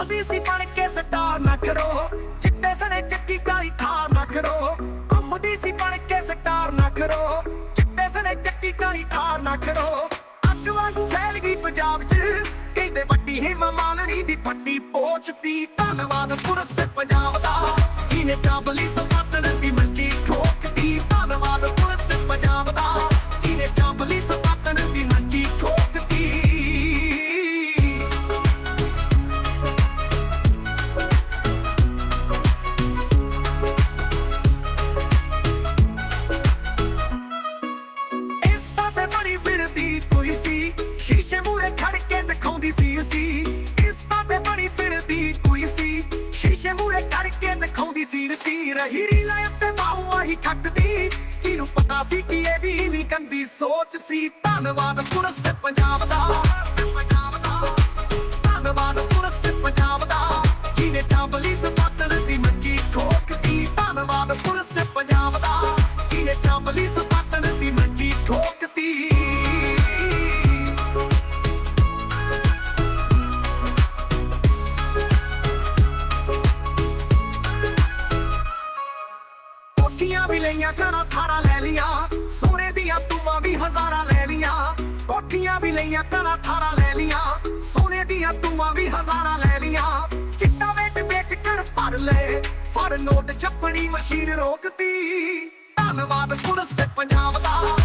ਘੁੰਮਦੀ ਸੀ ਬਣ ਕੇ ਸਟਾਰ ਨਾ ਕਰੋ ਚਿੱਟੇ ਸਣੇ ਚੱਕੀ ਕਾਲੀ ਥਾਰ ਨਾ ਕਰੋ ਘੁੰਮਦੀ ਸੀ ਬਣ ਕੇ ਸਟਾਰ ਨਾ ਚਿੱਟੇ ਸਣੇ ਚੱਕੀ ਕਾਲੀ ਥਾਰ ਨਾ ਅੱਗ ਵਾਂਗੂ ਫੈਲ ਗਈ ਪੰਜਾਬ 'ਚ। ਕਹਿੰਦੇ ਵੱਡੀ ਹਿੰਮ ਮਾਲਣੀ ਦੀ ਫੱਟੀ ਪੋਚਦੀ ਧੰਨਵਾਦ ਪੁਰਸ ਪੰਜਾਬ ਦਾ। ਜਿਹਨੇ ਚਾਬਲੀ ਦਿਖਾਉਂਦੀ ਸੀ ਅਸੀਂ ਰਹੀ ਰੀਲਾ ਉੱਤੇ ਬਾਹੂ ਆਹੀ ਖੱਟਦੀ। ਕਿਹਨੂੰ ਪਤਾ ਸੀ ਕਿ ਇਹਦੀ ਨਹੀਂ ਕੰਦੀ। ਸੋਚ ਸੀ ਧੰਨਵਾਦ ਪੁਰਸ ਕੋਠੀਆਂ ਵੀ ਲਈਆਂ ਘਰਾਂ ਥਾਰਾਂ ਲੈ ਲੀਆਂ। ਸੋਨੇ ਦੀਆਂ ਤੂਮਾਂ ਵੀ ਹਜ਼ਾਰਾਂ ਲੈ ਲੀਆਂ। ਕੋਠੀਆਂ ਵੀ ਲਈਆਂ ਘਰਾਂ ਥਾਰਾਂ ਲੈ ਲੀਆਂ। ਸੋਨੇ ਦੀਆਂ ਤੂਮਾਂ ਵੀ ਹਜ਼ਾਰਾਂ ਲੈ ਲੀਆਂ। ਚਿੱਟਾ ਵਿੱਚ ਵੇਚ ਕਰ ਭਰ ਲੈ। ਫੜ ਨੋਟ ਚੱਪਣੀ ਮਸ਼ੀਨ ਰੋਕਦੀ ਧੰਨਵਾਦ ਪੁਲਿਸ ਪੰਜਾਬ ਦਾ